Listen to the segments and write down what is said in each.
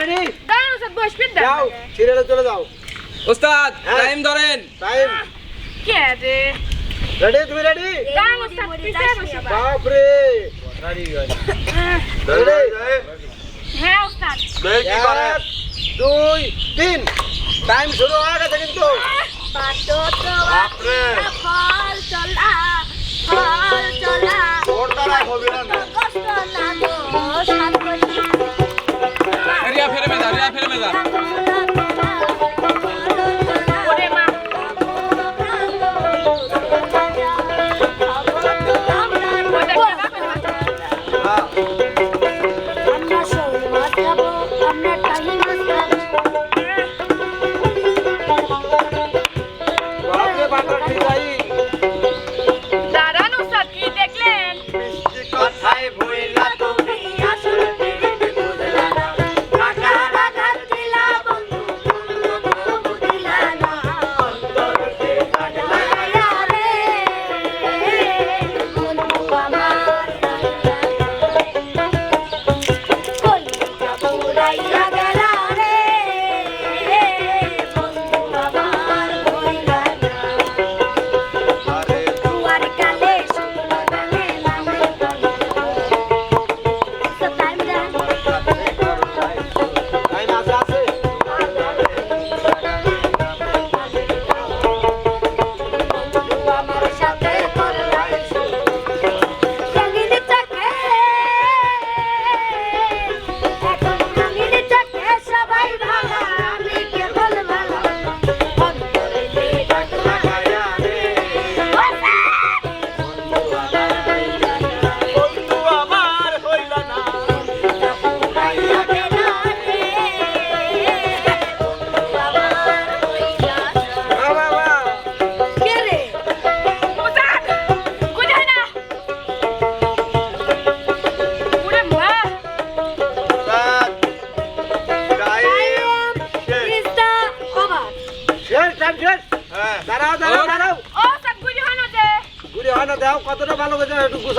Ready দাঁড়ান ওস্তাদ বয়স পিট যাও সিরিয়ালে চলে যাও। ওস্তাদ হ্যাঁ। টাইম ধরেন। টাইম। কে রে? রেডি তুমি রেডি? দাঁড়ান ওস্তাদ পিছে বসে। বাপ রে রেডি? হ্যাঁ ওস্তাদ। এক দুই তিন। টাইম শুরু হয়ে গেছে কিন্তু। ফল চলা ফল চলা ওর দ্বারাই হবে না কষ্ট না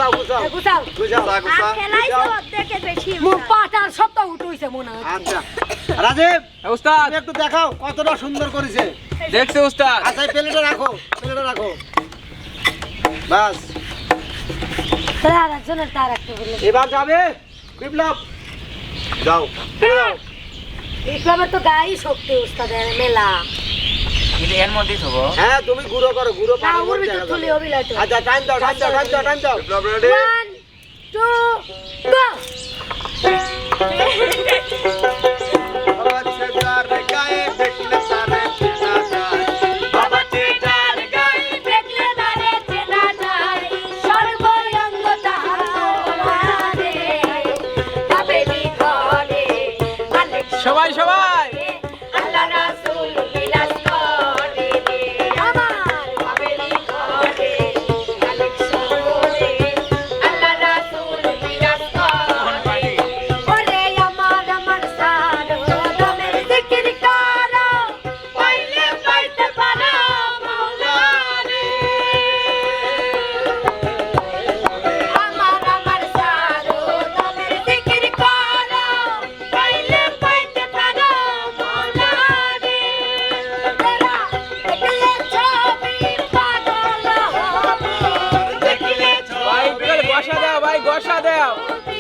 গুছাও গুছাও। গুছাও। গুছাও গুছা গুছা আর খেলাইছো দেখে বেশি মুখ পাটার সবটা উঠইছে মনে হয় আচ্ছা। রাজীব ওস্তাদ একটু দেখাও কতটা সুন্দর করেছে। দেখছে ওস্তাদ আচ্ছা প্লেটে রাখো প্লেটে রাখো। বাস। তার একজনের তার একটা বলে এবার যাবে বিপ্লব। যাও। বিপ্লবের তো গায়ে শক্তি উস্তাদের মেলা। হ্যাঁ তুমি গুঁড়ো করো গুঁড়ো পানি ওর ভিতর তুলি হবি অবিলাট আচ্ছা টাইম দাও টাইম দাও টাইম দাও টাইম দাও। Biplob ready one two go দাও ভাই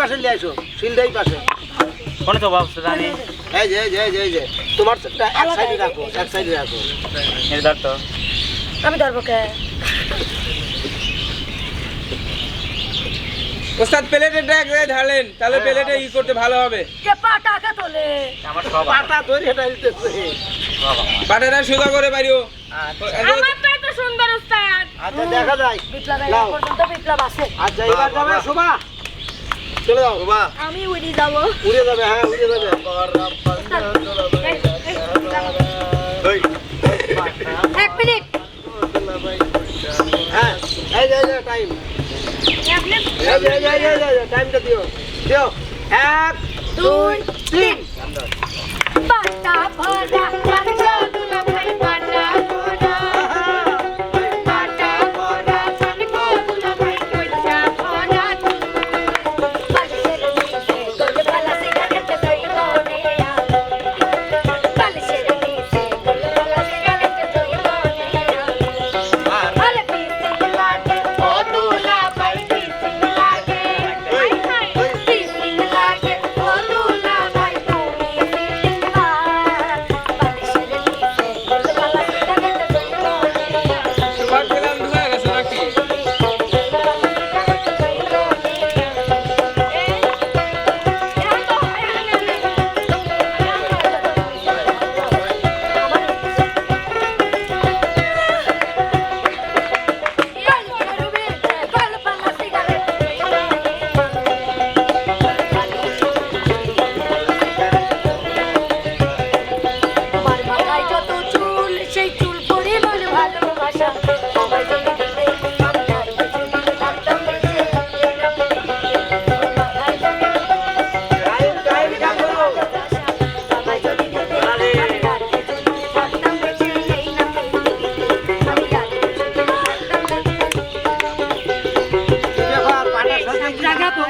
পাশে নিয়ে আসো পাশে। কোন তো বাবু রানী এই যে যে যে যে। তোমার এক সাইডে রাখো এক সাইডে রাখো। নির্ধার তো। আমি ধরবো কে? ওস্তাদ প্লেটে ড্যাগ ঢালেন তাহলে প্লেটে ই করতে ভালো হবে। কে পা টাকা তোলে? আমার সব পাটা ধরে আমার। পাটাটা সোজা করে পারিও আমারটাই তো সুন্দর উস্তাদ। আচ্ছা দেখা যায় বিপ্লব নাও। পর্যন্ত বিপ্লব আছে। আচ্ছা এবার যাবে শোভা। চলে যাও। শোভা। আমি উড়ি যাব। উড়ে যাবে হ্যাঁ উড়ে যাবে। এক মিনিট। হ্যাঁ এই যে টাইম আপনি এই যে এই যে এই যে, এই যে টাইমটা দিও। দিও। এক দুই তিন।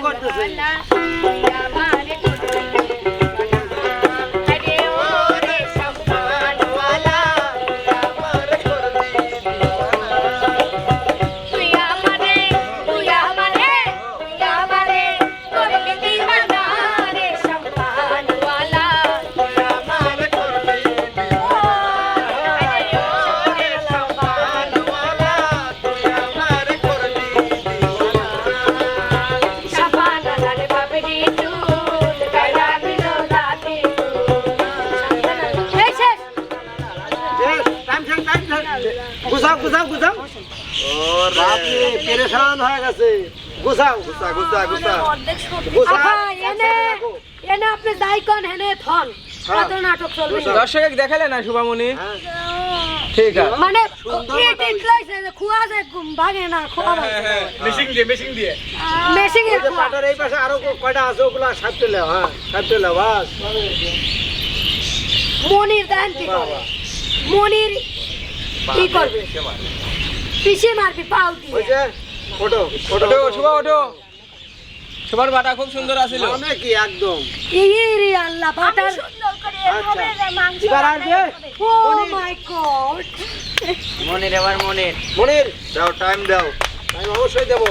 পাটার হয়ে গেছে গুছাও গুছা গুছা। গুছা। এনে এনে আপনি যাই কোন হেনে থন। হ্যাঁ। কত নাটক চলবে। দর্শক দেখালে না শুভামণি? হ্যাঁ। ঠিক আছে। মানে সুন্দর কি কথা টিট লইছে খুয়া যে ঘুম ভাগে না খোয়া ভাগে মেশিং দিয়ে মেশিং দিয়ে। মেশিং এর পাটার এই পাশে আরও কয়টা আছে ওগুলো সাতটে লেও হ্যাঁ সাতটে লেও বাস। মনির দেন কি করে মনির কি করবে? পিছে মারবি। পাউ দিয়ে। ওঠো শুভ ওঠো। সবার বাটা খুব সুন্দর আছিল মানে কি একদম? ইরি আল্লাহ বাটার এবার আসবে? ও মাই গড মনির এবার মনির। মনির। দাও টাইম দাও। টাইম অবশ্যই দেবো।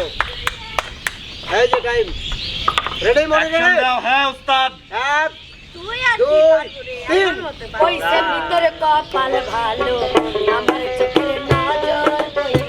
এই যে টাইম রেডি মনির হ্যাঁ উস্তাদ। এক তুই আর দুই তিন। ওইসে ভিতরে কপাল ভালো আমার চোখের নজর। কইরাছে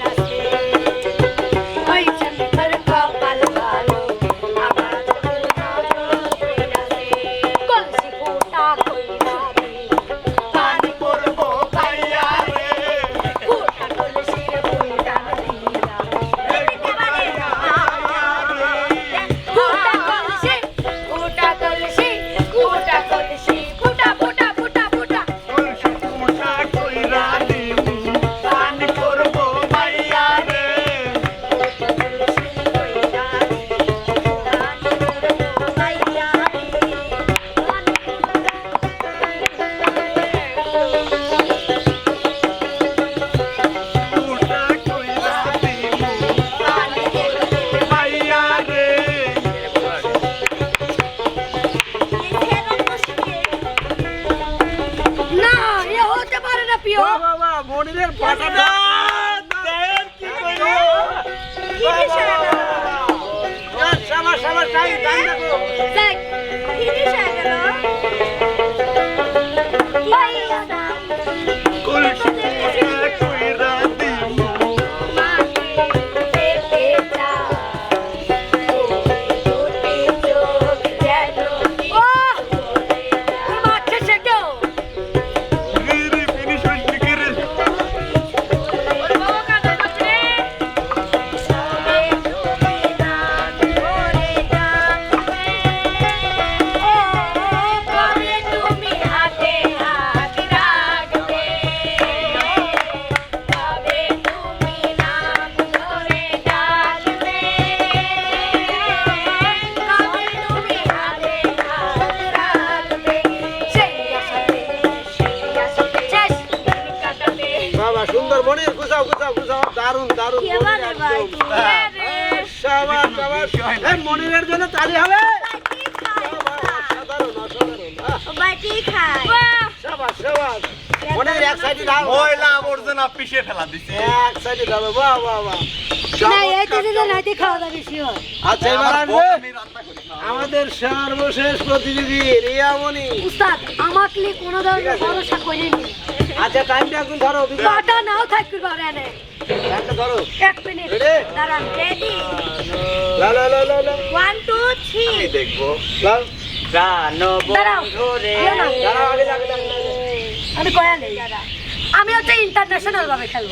আসবে? বউ আমি রান্না করি না। আমাদের সর্বশেষ প্রতিযোগী রিয়া মনি উস্তাদ আমাকে কোনো ধরনের ভরসা করেনি আচ্ছা টাইমটা এখন ধরো পাটা নাও টাইমটা ধরো এক মিনিট। দাঁড়ান রেডি ওয়ান টু থ্রি আমি দেখব। কয়া নেই। আমি হচ্ছে ইন্টারন্যাশনাল ভাবে খেলব।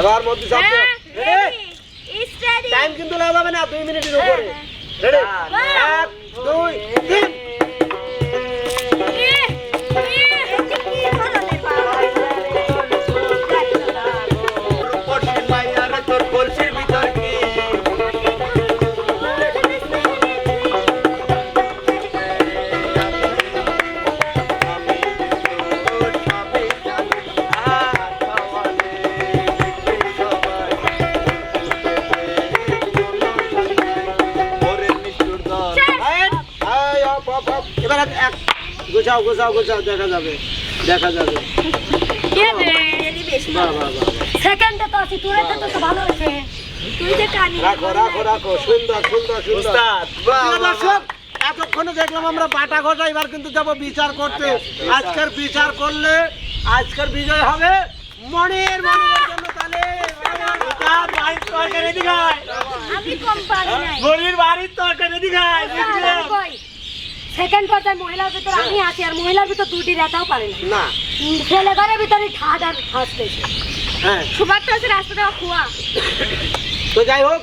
এবার মধ্যে দাও। হ্যাঁ? টাইম কিন্তু লাগা যাবে না দুই মিনিটের উপরে। রেডি এক দুই তিন। গুছাও গুছাও গুছাও দেখা যাবে দেখা যাবে। বাহ বাহ বাহ সেকেন্ডে তো আছি তোর তো তো ভালো হয়েছে। তুই যে কানি রাখো রাখো রাখো সুন্দর সুন্দর এতক্ষণে দেখলাম আমরা বাটা ঘটা এবার কিন্তু যাব বিচার করতে। আজকের বিচার করলে আজকের বিজয় হবে মনের মনের জন্য তাহলে বাড়ির তরকারি এদিকে আমি কম পারি নাই। গরির বাড়ির তরকারি এদিকে আয়, বুঝলে? সেকেন্ড পর্যায়ে মহিলার ভিতর আমি আছি আর মহিলার ভিতর দুটি রেতাও পারে না। ছেলে ঘরের ভিতরে ঠাড আর বেশি। হ্যাঁ। সুপারটা হচ্ছে রাস্তা দেওয়া খোয়া। তো যাই হোক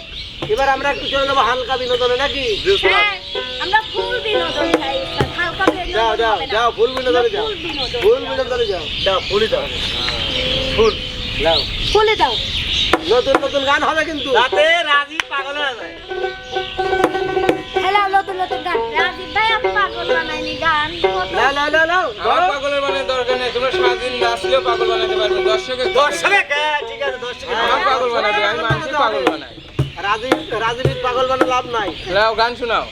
এবার আমরা একটু চলে যাব হালকা বিনোদনে নাকি? হ্যাঁ আমরা ফুল বিনোদন চাই। যাও যাও। যাও ফুল বিনোদনে যাও। ফুল বিনোদনে যাও। দাও পুলি দাও। যাও। ফুলে দাও। নতুন নতুন গান হবে কিন্তু। রাতে রাজি পাগল হয়ে যায়। হ্যালো নতুন নতুন গান। রাজীব ভাই আপনি পাগল বানায়নি গান। না না না না আমার পাগলের বানানোর দরকার নেই তোমরা সারাদিন নাচলেও পাগল বানাতে পারবে দর্শকের দর্শকে ঠিক আছে দর্শকে আমার পাগল বানাবে আমি মানুষের পাগল বানাই। রাজীব রাজীবির পাগল বানা লাভ নাই। গান শোনাও।